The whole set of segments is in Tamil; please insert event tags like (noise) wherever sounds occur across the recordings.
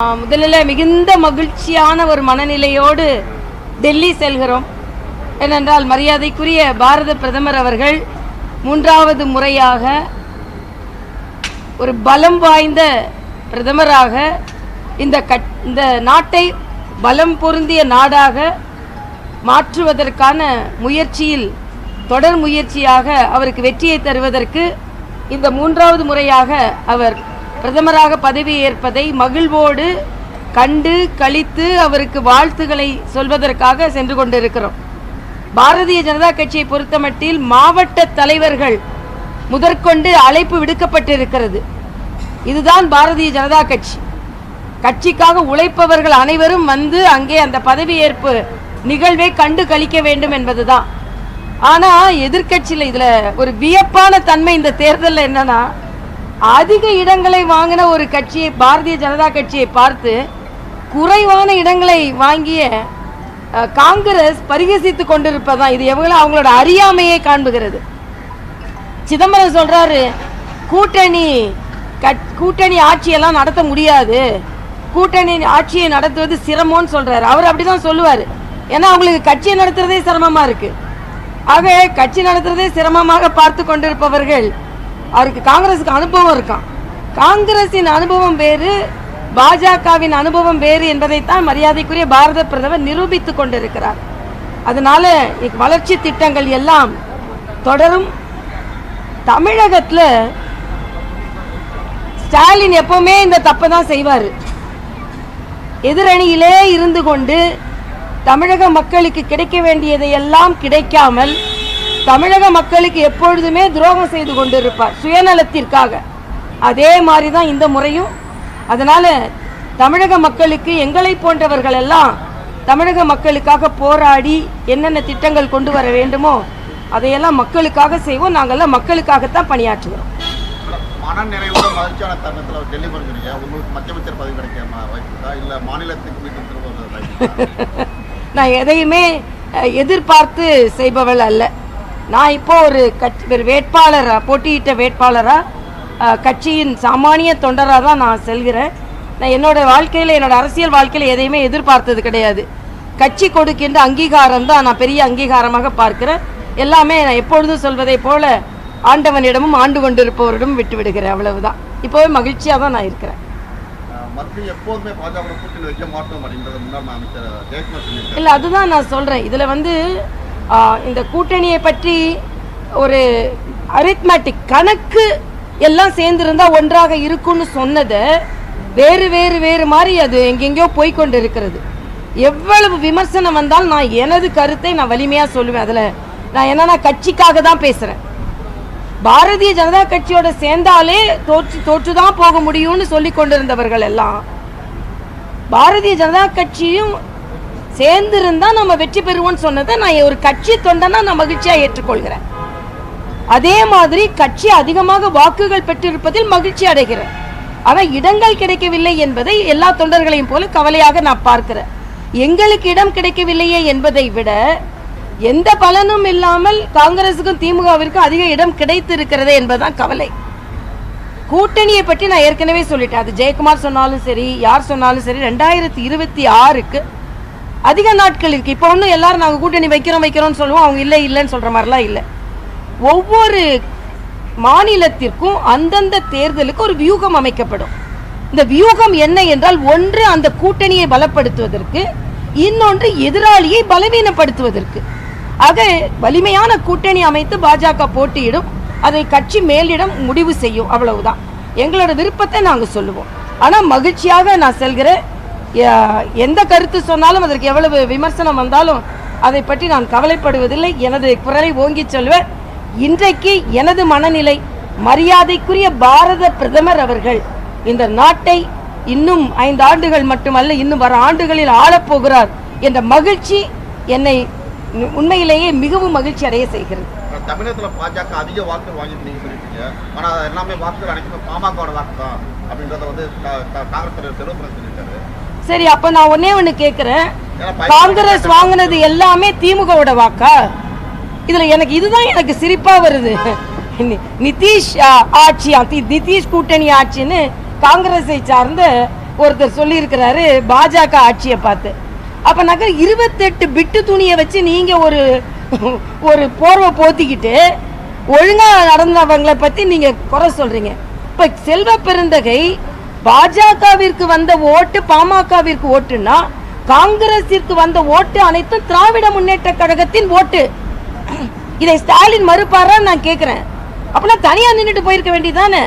முதலில் மிகுந்த மகிழ்ச்சியான ஒரு மனநிலையோடு டெல்லி செல்கிறோம். ஏனென்றால் மரியாதைக்குரிய பாரத பிரதமர் அவர்கள் மூன்றாவது முறையாக ஒரு பலம் வாய்ந்த பிரதமராக இந்த கட் இந்த நாட்டை பலம் பொருந்திய நாடாக மாற்றுவதற்கான முயற்சியில் தொடர் முயற்சியாக அவருக்கு வெற்றியை தருவதற்கு இந்த மூன்றாவது முறையாக அவர் பிரதமராக பதவியேற்பதை மகிழ்வோடு கண்டு கழித்து அவருக்கு வாழ்த்துக்களை சொல்வதற்காக சென்று கொண்டிருக்கிறோம். பாரதிய ஜனதா கட்சியை பொறுத்தமட்டில் மாவட்ட தலைவர்கள் முதற்கொண்டு அழைப்பு விடுக்கப்பட்டிருக்கிறது. இதுதான் பாரதிய ஜனதா கட்சி. கட்சிக்காக உழைப்பவர்கள் அனைவரும் வந்து அங்கே அந்த பதவியேற்பு நிகழ்வை கண்டு கழிக்க வேண்டும் என்பதுதான். ஆனா எதிர்க்கட்சியில இதுல ஒரு வியப்பான தன்மை இந்த தேர்தலில் என்னன்னா அதிக இடங்களை வாங்கின ஒரு கட்சியை பாரதிய ஜனதா கட்சியை பார்த்து குறைவான இடங்களை வாங்கிய காங்கிரஸ் பரிகசித்து கொண்டிருப்பதான் இது எவ்வளோ அவங்களோட அறியாமையை காண்புகிறது. சிதம்பரம் சொல்றாரு கூட்டணி கட்- கூட்டணி ஆட்சியெல்லாம் நடத்த முடியாது. கூட்டணி ஆட்சியை நடத்துவது சிரமம்னு சொல்றாரு. அவர் அப்படிதான் சொல்லுவார். ஏன்னா அவங்களுக்கு கட்சியை நடத்துறதே சிரமமா இருக்கு. ஆக கட்சி நடத்துறதே சிரமமாக பார்த்து கொண்டிருப்பவர்கள் அவருக்கு காங்கிரஸுக்கு அனுபவம் இருக்கான் காங்கிரஸின் அனுபவம் வேறு பாஜகவின் அனுபவம் வேறு என்பதைத்தான் மரியாதைக்குரிய பாரத பிரதமர் நிரூபித்து கொண்டிருக்கிறார். அதனால வளர்ச்சி திட்டங்கள் எல்லாம் தொடரும். தமிழகத்தில் ஸ்டாலின் எப்பவுமே இந்த தப்பை தான் செய்வார். எதிரணியிலே இருந்து கொண்டு தமிழக மக்களுக்கு கிடைக்க வேண்டியதை எல்லாம் கிடைக்காமல் தமிழக மக்களுக்கு எப்பொழுதுமே துரோகம் செய்து கொண்டிருப்பார் சுயநலத்திற்காக. அதே மாதிரி தான் இந்த முறையும். அதனால தமிழக மக்களுக்கு எங்களை போன்றவர்கள் எல்லாம் தமிழக மக்களுக்காக போராடி என்னென்ன திட்டங்கள் கொண்டு வர வேண்டுமோ அதையெல்லாம் மக்களுக்காக செய்வோம். நாங்கள்லாம் மக்களுக்காகத்தான் பணியாற்றுகிறோம். மன நிறைவோட மகிழ்ச்சியான தருணத்தில் அவர் டெல்லி போகிறீங்க உங்களுக்கு மத்திய அமைச்சர் பதவி கிடைக்க ம- வாய்ப்பு இருக்கா? இல்லை மாநிலத்துக்கு மீண்டும் திரும்ப வர வாய்ப்பு இருக்கா? (laughs) நான் எதையுமே எதிர்பார்த்து செய்பவள் அல்ல. நான் இப்போ ஒரு கட்சி ஒரு வேட்பாளரா போட்டியிட்ட வேட்பாளரா அஹ், கட்சியின் சாமானிய தொண்டராக தான் நான் செல்கிறேன். நான் என்னோட வாழ்க்கையில் என்னோட அரசியல் வாழ்க்கையில் எதையுமே எதிர்பார்த்தது கிடையாது. கட்சி கொடுக்கின்ற அங்கீகாரம் தான் நான் பெரிய அங்கீகாரமாக பார்க்கிறேன். எல்லாமே நான் எப்பொழுதும் சொல்வதை போல ஆண்டவனிடமும் ஆண்டு கொண்டிருப்பவரிடமும் விட்டு விடுகிறேன் அவ்வளவுதான். இப்போவே மகிழ்ச்சியாக தான் நான் இருக்கிறேன். இல்லை அதுதான் நான் சொல்கிறேன் இதில் வந்து இந்த கூட்டணியை பற்றி ஒரு அரித்மேட்டிக் கணக்கு எல்லாம் சேர்ந்திருந்தா ஒன்றாக இருக்கும்னு சொன்னதை வேறு வேறு வேறு மாதிரி அது எங்கெங்கேயோ போய்கொண்டு இருக்கிறது எவ்வளவு விமர்சனம் வந்தாலும் நான் எனது கருத்தை நான் வலிமையாக சொல்லுவேன். அதில் நான் என்னன்னா கட்சிக்காக தான் பேசுகிறேன் பாரதிய ஜனதா கட்சியோட சேர்ந்தாலே தோற்று தோற்று தான் போக முடியும்னு சொல்லி கொண்டிருந்தவர்கள் எல்லாம் பாரதிய ஜனதா கட்சியும் சேர்ந்திருந்தா நம்ம வெற்றி பெறுவோம்னு சொன்னதை நான் ஒரு கட்சி தொண்டனா நான் மகிழ்ச்சியா ஏற்றுக்கொள்கிறேன். அதே மாதிரி கட்சி அதிகமாக வாக்குகள் பெற்றிருப்பதில் மகிழ்ச்சி அடைகிறேன். ஆனால் இடங்கள் கிடைக்கவில்லை என்பதை எல்லா தொண்டர்களையும் போல கவலையாக நான் பார்க்கிறேன். எங்களுக்கு இடம் கிடைக்கவில்லையே என்பதை விட எந்த பலனும் இல்லாமல் காங்கிரசுக்கும் திமுகவிற்கும் அதிக இடம் கிடைத்து இருக்கிறதே என்பதுதான் கவலை. கூட்டணியை பற்றி நான் ஏற்கனவே சொல்லிட்டேன். அது ஜெயக்குமார் சொன்னாலும் சரி யார் சொன்னாலும் சரி ரெண்டாயிரத்தி இருபத்தி ஆறுக்கு அதிக நாட்கள் இருக்கு. இப்போ ஒன்றும் எல்லாரும் நாங்கள் கூட்டணி வைக்கிறோம் வைக்கிறோம்னு சொல்லுவோம். அவங்க இல்லை இல்லைன்னு சொல்ற மாதிரிலாம் இல்லை. ஒவ்வொரு மாநிலத்திற்கும் அந்தந்த தேர்தலுக்கு ஒரு வியூகம் அமைக்கப்படும். இந்த வியூகம் என்ன என்றால் ஒன்று அந்த கூட்டணியை பலப்படுத்துவதற்கு இன்னொன்று எதிராளியை பலவீனப்படுத்துவதற்கு. ஆக வலிமையான கூட்டணி அமைத்து பாஜக போட்டியிடும் அதை கட்சி மேலிடம் முடிவு செய்யும். அவ்வளவுதான். எங்களோட விருப்பத்தை நாங்கள் சொல்லுவோம். ஆனால் மகிழ்ச்சியாக நான் செல்கிறேன். எந்த கருத்து சொன்னாலும் அதற்கு எவ்வளவு விமர்சனம் வந்தாலும் அதை பற்றி நான் கவலைப்படுவதில்லை. எனது குரலை ஓங்கி சொல்வேன். இன்றைக்கு எனது மனநிலை மரியாதைக்குரிய பாரத பிரதமர் அவர்கள் இந்த நாட்டை இன்னும் ஐந்து ஆண்டுகள் மட்டுமல்ல இன்னும் வர ஆண்டுகளில் ஆளப்போகிறார் என்ற மகிழ்ச்சி என்னை உண்மையிலேயே மிகவும் மகிழ்ச்சி அடைய செய்கிறது. அஹ் தமிழகத்துல பாஜக அதிக வாக்குகள் வாங்கிட்டு நீங்க சொல்லியிருக்கீங்க. எல்லாமே வாக்குகள் அனைத்துமே பாமகவோட வாக்கு தான் அப்படின்றத வந்து காங்கிரஸ் தலைவர் செல்வபுரம் சொல்லியிருக்காரு சரி அப்ப நான் ஒன்னே ஒண்ணு கேக்குறேன். காங்கிரஸ் வாங்கினது எல்லாமே திமுகவோட வாக்கா? இதுல எனக்கு இதுதான் எனக்கு சிரிப்பா வருது. நிதிஷ் ஆட்சி நிதிஷ் கூட்டணி ஆட்சின்னு காங்கிரஸை சார்ந்த ஒருத்தர் சொல்லியிருக்கிறாரு பாஜக ஆட்சியை பார்த்து. அப்ப நகர் இருபத்தெட்டு பிட்டு துணியை வச்சு நீங்க ஒரு ஒரு போர்வை போத்திக்கிட்டு ஒழுங்கா நடந்தவங்களை பத்தி நீங்க குறை சொல்றீங்க. இப்ப செல்வ பெருந்தகை பாஜகவிற்கு வந்த ஓட்டு பாமகவிற்கு ஓட்டுன்னா காங்கிரசிற்கு வந்த ஓட்டு அனைத்தும் திராவிட முன்னேற்ற கழகத்தின் ஓட்டு. இதை ஸ்டாலின் மறுப்பாரா நான் கேட்குறேன் அப்பனா தனியா நின்றுட்டு போயிருக்க வேண்டியதானே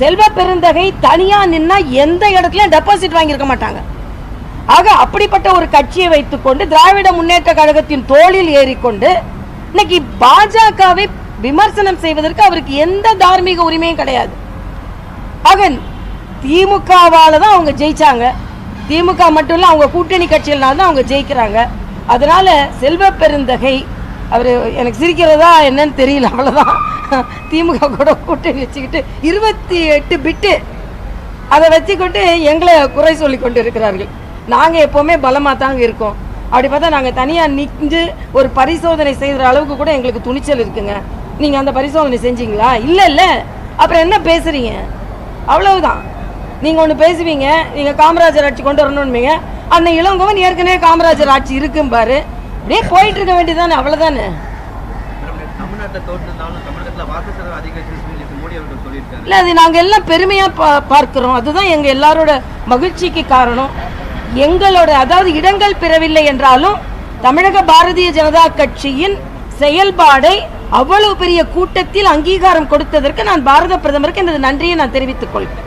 செல்வ பெருந்தகை தனியா நின்னா எந்த இடத்துலயும் டெபாசிட் வாங்கியிருக்க மாட்டாங்க. ஆக அப்படிப்பட்ட ஒரு கட்சியை வைத்துக்கொண்டு திராவிட முன்னேற்ற கழகத்தின் தோளில் ஏறிக்கொண்டு இன்னைக்கு பாஜகவை விமர்சனம் செய்வதற்கு அவருக்கு எந்த தார்மீக உரிமையும் கிடையாது. ஆக திமுகவால் தான் அவங்க ஜெயிச்சாங்க. திமுக மட்டும் இல்லை அவங்க கூட்டணி கட்சிகள்னால தான் அவங்க ஜெயிக்கிறாங்க. அதனால் செல்வ பெருந்தகை அவர் எனக்கு சிரிக்கிறதா என்னன்னு தெரியல அவ்வளோதான் திமுக கூட கூட்டணி வச்சுக்கிட்டு இருபத்தி எட்டு பிட்டு அதை வச்சுக்கிட்டு எங்களை குறை சொல்லி கொண்டு இருக்கிறார்கள் நாங்கள் எப்போவுமே பலமாக தாங்க இருக்கோம். அப்படி பார்த்தா நாங்கள் தனியாக நின்று ஒரு பரிசோதனை செய்கிற அளவுக்கு கூட எங்களுக்கு துணிச்சல் இருக்குங்க. நீங்கள் அந்த பரிசோதனை செஞ்சீங்களா? இல்லை இல்லை. அப்புறம் என்ன பேசுகிறீங்க அவ்வளவுதான். நீங்க ஒண்ணு பேசுவீங்க நீங்க காமராஜர் ஆட்சி கொண்டு வரணும்னீங்க அந்த இளங்கோவன் ஏற்கனவே காமராஜர் ஆட்சி இருக்கும் பாரு. அப்படியே போயிட்டு இருக்க வேண்டியதானே சொல்லியிருக்காரு. இல்ல அது நாங்க எல்லாம் பெருமையா பா- பார்க்கிறோம். அதுதான் எங்க எல்லாரோட மகிழ்ச்சிக்கு காரணம். எங்களோட அதாவது இடங்கள் பெறவில்லை என்றாலும் தமிழக பாரதிய ஜனதா கட்சியின் செயல்பாடை அவ்வளவு பெரிய கூட்டத்தில் அங்கீகாரம் கொடுத்ததற்கு நான் பாரத பிரதமருக்கு எனது நன்றியை நான் தெரிவித்துக் கொள்கிறேன்.